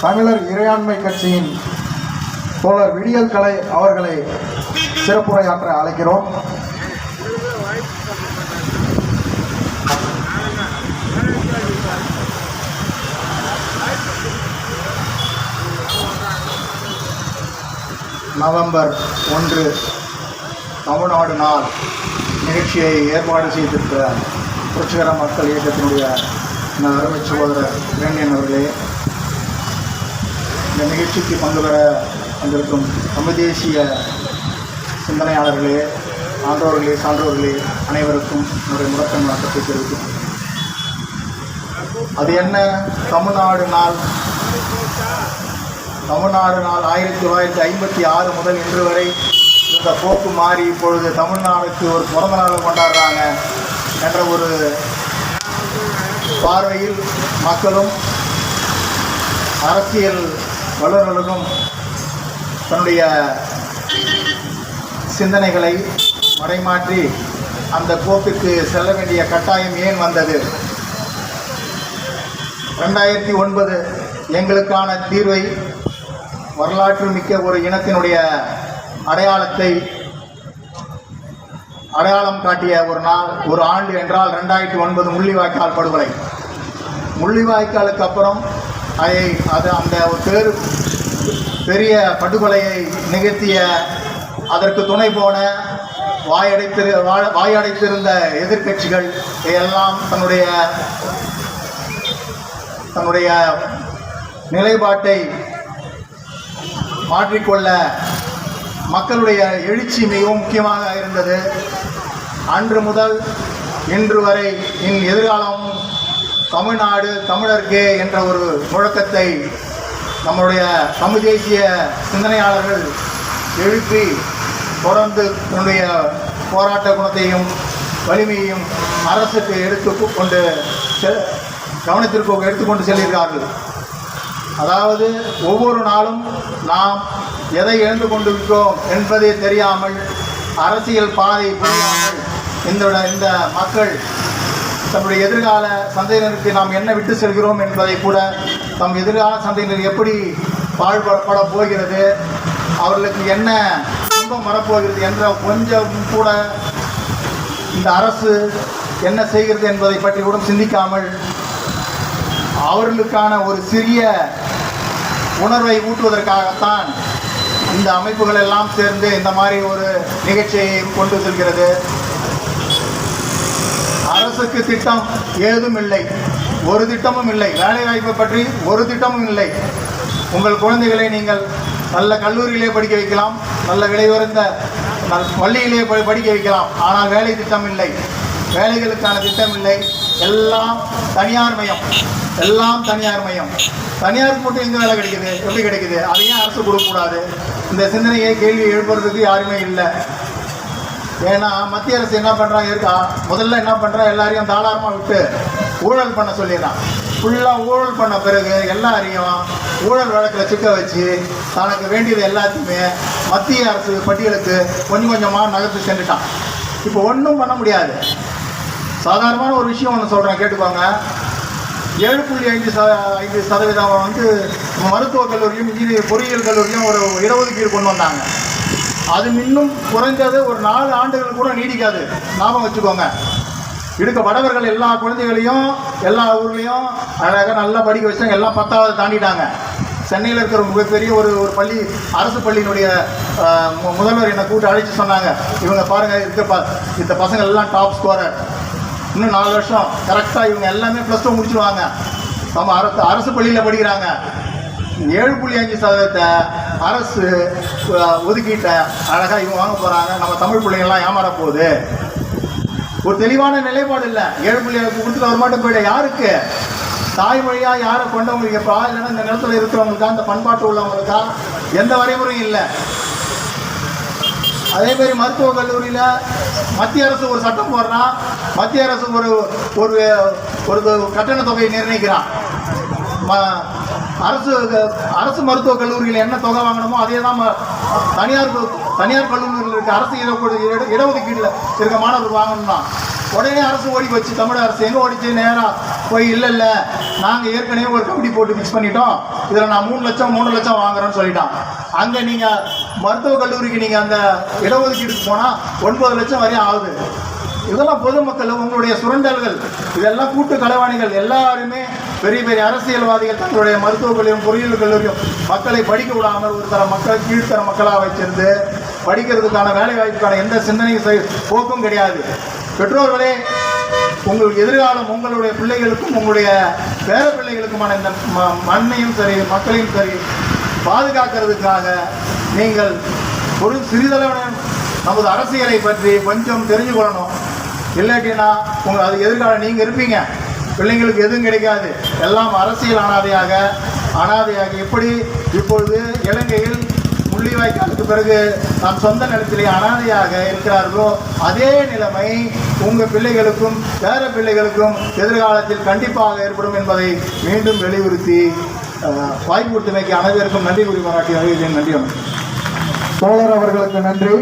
தமிழர் இறையாண்மை கட்சியின் தோழர் விடியல் கலை அவர்களை சிறப்புரையாற்ற அழைக்கிறோம். நவம்பர் ஒன்று தமிழ்நாடு நாள். நிகழ்ச்சியை ஏற்பாடு செய்திருக்கிற புரட்சிகர மக்கள் இயக்கத்தினுடைய அருமை சகோதரர் இளைஞன் அவர்களே இந்த நிகழ்ச்சிக்கு பங்கு பெற வந்திருக்கும் தமிழ் தேசிய சிந்தனையாளர்களே ஆன்றோர்களே சான்றோர்களே அனைவருக்கும் என்னுடைய முடக்கம் வணக்கத்தை தெரிவிக்கிறேன் அது என்ன? தமிழ்நாடு நாள். தமிழ்நாடு நாள் ஆயிரத்தி தொள்ளாயிரத்தி ஐம்பத்தி ஆறு முதல் இன்று வரை இந்த போக்கு மாறி இப்பொழுது தமிழ்நாடுக்கு ஒரு பிறந்த நாள் கொண்டாடுறாங்க என்ற ஒரு பார்வையில் மக்களும் அரசியல் வல்லுநர்களும் தன்னுடைய சிந்தனைகளை மறைமாற்றி அந்த போக்குக்கு செல்ல வேண்டிய கட்டாயம் ஏன் வந்தது? ரெண்டாயிரத்தி ஒன்பது எங்களுக்கான தீர்வை வரலாற்று மிக்க ஒரு இனத்தினுடைய அடையாளத்தை அடையாளம் காட்டிய ஒரு நாள் ஒரு ஆண்டு என்றால் ரெண்டாயிரத்தி ஒன்பது முள்ளிவாய்க்கால் படுகொலை. முள்ளிவாய்க்காலுக்கு அப்புறம் அதை அது அந்த ஒரு பேர் பெரிய படுகொலையை நிகழ்த்திய அதற்கு துணை போன வாயடைத்திரு வா- வாயடைத்திருந்த எதிர்க்கட்சிகள் எல்லாம் தன்னுடைய தன்னுடைய நிலைப்பாட்டை மாற்றிக்கொள்ள மக்களுடைய எழுச்சி மிகவும் முக்கியமாக இருந்தது. அன்று முதல் இன்று வரை இன் எதிர்காலம் தமிழ்நாடு தமிழர்க்கே என்ற ஒரு முழக்கத்தை நம்முடைய தமிழ் தேசிய சிந்தனையாளர்கள் எழுப்பி தொடர்ந்து தன்னுடைய போராட்ட குணத்தையும் வலிமையையும் அரசுக்கு எடுத்து கொண்டு செ- கவனத்திற்கு எடுத்துக்கொண்டு செல்கிறார்கள் அதாவது ஒவ்வொரு நாளும் நாம் எதை எழுந்து கொண்டிருக்கிறோம் என்பதே தெரியாமல் அரசியல் பாதை புரியாமல் இந்த இந்த மக்கள் தன்னுடைய எதிர்கால சந்தையினருக்கு நாம் என்ன விட்டு செல்கிறோம் என்பதை கூட தம் எதிர்கால சந்தையினர் எப்படி பாழ்படப்பட போகிறது அவர்களுக்கு என்ன துன்பம் வரப்போகிறது என்ற கொஞ்சம் கூட இந்த அரசு என்ன செய்கிறது என்பதை பற்றி கூட சிந்திக்காமல் அவர்களுக்கான ஒரு சிறிய உணர்வை ஊட்டுவதற்காகத்தான் இந்த அமைப்புகள் எல்லாம் சேர்ந்து இந்த மாதிரி ஒரு நிகழ்ச்சியை கொண்டு செல்கிறது. அரசுக்கு திட்டம் ஏதும் இல்லை. ஒரு திட்டமும் இல்லை. வேலைவாய்ப்பை பற்றி ஒரு திட்டமும் இல்லை. உங்கள் குழந்தைகளை நீங்கள் நல்ல கல்லூரியிலே படிக்க வைக்கலாம். நல்ல விலை உயர்ந்த நல் பள்ளியிலே ப- படிக்க வைக்கலாம். ஆனால் வேலை திட்டம் இல்லை. வேலைகளுக்கான திட்டம் இல்லை. எல்லாம் தனியார் மயம். எல்லாம் தனியார் மயம். தனியார் மட்டும் எங்கே வேலை கிடைக்குது? எப்படி கிடைக்குது? அதையும் அரசு கொடுக்கக்கூடாது. இந்த சிந்தனையை கேள்வி எழுப்புறதுக்கு யாருமே இல்லை. ஏன்னா மத்திய அரசு என்ன பண்ணுறாங்க இருக்கா? முதல்ல என்ன பண்ணுறா எல்லாரையும் தாராளமாக விட்டு ஊழல் பண்ண சொல்லிடுறான் ஃபுல்லாக ஊழல் பண்ண பிறகு எல்லாரையும் ஊழல் வழக்கில் சிக்க வச்சு தனக்கு வேண்டியது எல்லாத்தையுமே மத்திய அரசு பட்டியலுக்கு கொஞ்சம் கொஞ்சமாக நகர்த்து சென்றுட்டான். இப்போ ஒன்றும் பண்ண முடியாது. சாதாரணமான ஒரு விஷயம் ஒன்று சொல்கிறேன் கேட்டுக்கோங்க. ஏழு புள்ளி ஐந்து ச ஐந்து சதவீதம் வந்து மருத்துவக் கல்லூரியும் இன்ஜினியர் பொறியியல் கல்லூரியும் ஒரு இடஒதுக்கீடு கொண்டு வந்தாங்க. அது இன்னும் குறைஞ்சது ஒரு நாலு ஆண்டுகள் கூட நீடிக்காது. ஞாபகம் வச்சுக்கோங்க. இருக்க வடவர்கள் எல்லா குழந்தைகளையும் எல்லா ஊர்லேயும் அழகாக நல்லா படிக்க வச்சாங்க எல்லாம் பத்தாவது தாண்டிட்டாங்க. சென்னையில் இருக்கிற மிகப்பெரிய ஒரு ஒரு பள்ளி அரசு பள்ளியினுடைய முதல்வர் என்னை கூட்டு அழைச்சி சொன்னாங்க. இவங்க பாருங்கள் இருக்க ப இந்த பசங்க எல்லாம் டாப் ஸ்கோரர் இன்னும் நாலு வருஷம். கரெக்டாக இவங்க எல்லாமே ப்ளஸ் டூ முடிச்சிருவாங்க. நம்ம அரசு அரசு பள்ளியில் படிக்கிறாங்க. ஏழு புள்ளி அஞ்சு சதவீதத்தை அரசு அஹ், ஒதுக்கீட்ட அழகாக இவங்க வாங்க போகிறாங்க நம்ம தமிழ் பிள்ளைங்கள்லாம் ஏமாற போகுது. ஒரு தெளிவான நிலைப்பாடு இல்லை. ஏழு பிள்ளைகளுக்கு கொடுத்துட்டு வரமாட்டோம் போயிட. யாருக்கு? தாய்மொழியாக யாரை கொண்டவங்களுக்கு எப்பா இல்லைன்னா இந்த நிலத்தில் இருக்கிறவங்களுக்கா இந்த பண்பாட்டு உள்ளவங்களுக்கா எந்த வரைமுறையும் இல்லை. அதே மாதிரி மருத்துவக் கல்லூரியில் மத்திய அரசு ஒரு சட்டம் போடுறான் மத்திய அரசு ஒரு ஒரு ஒரு கட்டண தொகையை நிர்ணயிக்கிறான் ம- அரசு அரசு மருத்துவக் கல்லூரியில் என்ன தொகை வாங்கணுமோ அதே தான் தனியார் தனியார் கல்லூரியில் இருக்க அரசு இட- இட- இருக்க மாணவர் வாங்கணும்னா உடனே அரசு ஓடி போச்சு தமிழக அரசு. எங்கே ஓடிச்சு? நேராக போய் இல்லை இல்லை நாங்கள் ஏற்கனவே ஒரு கமிட்டி போட்டு மிக்ஸ் பண்ணிட்டோம். இதில் நான் மூணு லட்சம் மூணு லட்சம் வாங்குறேன்னு சொல்லிட்டான். அங்கே நீங்கள் மருத்துவக் கல்லூரிக்கு நீங்கள் அந்த இடஒதுக்கீடுக்கு போனால் ஒன்பது லட்சம் வரையும் ஆகுது. இதெல்லாம் பொதுமக்கள் உங்களுடைய சுரண்டல்கள் இதெல்லாம் கூட்டு கலவாணிகள் எல்லாருமே பெரிய பெரிய அரசியல்வாதிகள் தங்களுடைய மருத்துவக் கல்லூரியும் பொறியியல் கல்லூரியும் மக்களை படிக்க விடாமல் ஒரு தர மக்கள் கீழ்த்தர மக்களாக வச்சிருந்து படிக்கிறதுக்கான வேலை வாய்ப்புக்கான எந்த சிந்தனையும் போக்கும் கிடையாது. பெற்றோர்களே உங்கள் எதிர்காலம் உங்களுடைய பிள்ளைகளுக்கும் உங்களுடைய பேர பிள்ளைகளுக்குமான இந்த ம- மண்ணையும் சரி மக்களையும் சரி பாதுகாக்கிறதுக்காக நீங்கள் ஒரு சிறிதளவு நமது அரசியலை பற்றி கொஞ்சம் தெரிஞ்சு கொள்ளணும் இல்லாட்டினா உங்கள் அது எதிர்காலம் நீங்கள் இருப்பீங்க. பிள்ளைங்களுக்கு எதுவும் கிடைக்காது. எல்லாம் அரசியல் அனாதையாக அனாதையாக. எப்படி? இப்பொழுது இலங்கையில் முள்ளிவாய்க்காலுக்கு பிறகு நம் சொந்த நிலத்திலே அனாதையாக இருக்கிறார்களோ அதே நிலைமை உங்கள் பிள்ளைகளுக்கும் பேர பிள்ளைகளுக்கும் எதிர்காலத்தில் கண்டிப்பாக ஏற்படும் என்பதை மீண்டும் வலியுறுத்தி வாய்ப்பு கொடுத்தமைக்கு அனைவருக்கும் நன்றி கூறி பாராட்டி வருகிறேன் நன்றி வணக்கம். தோழர் அவர்களுக்கு நன்றி.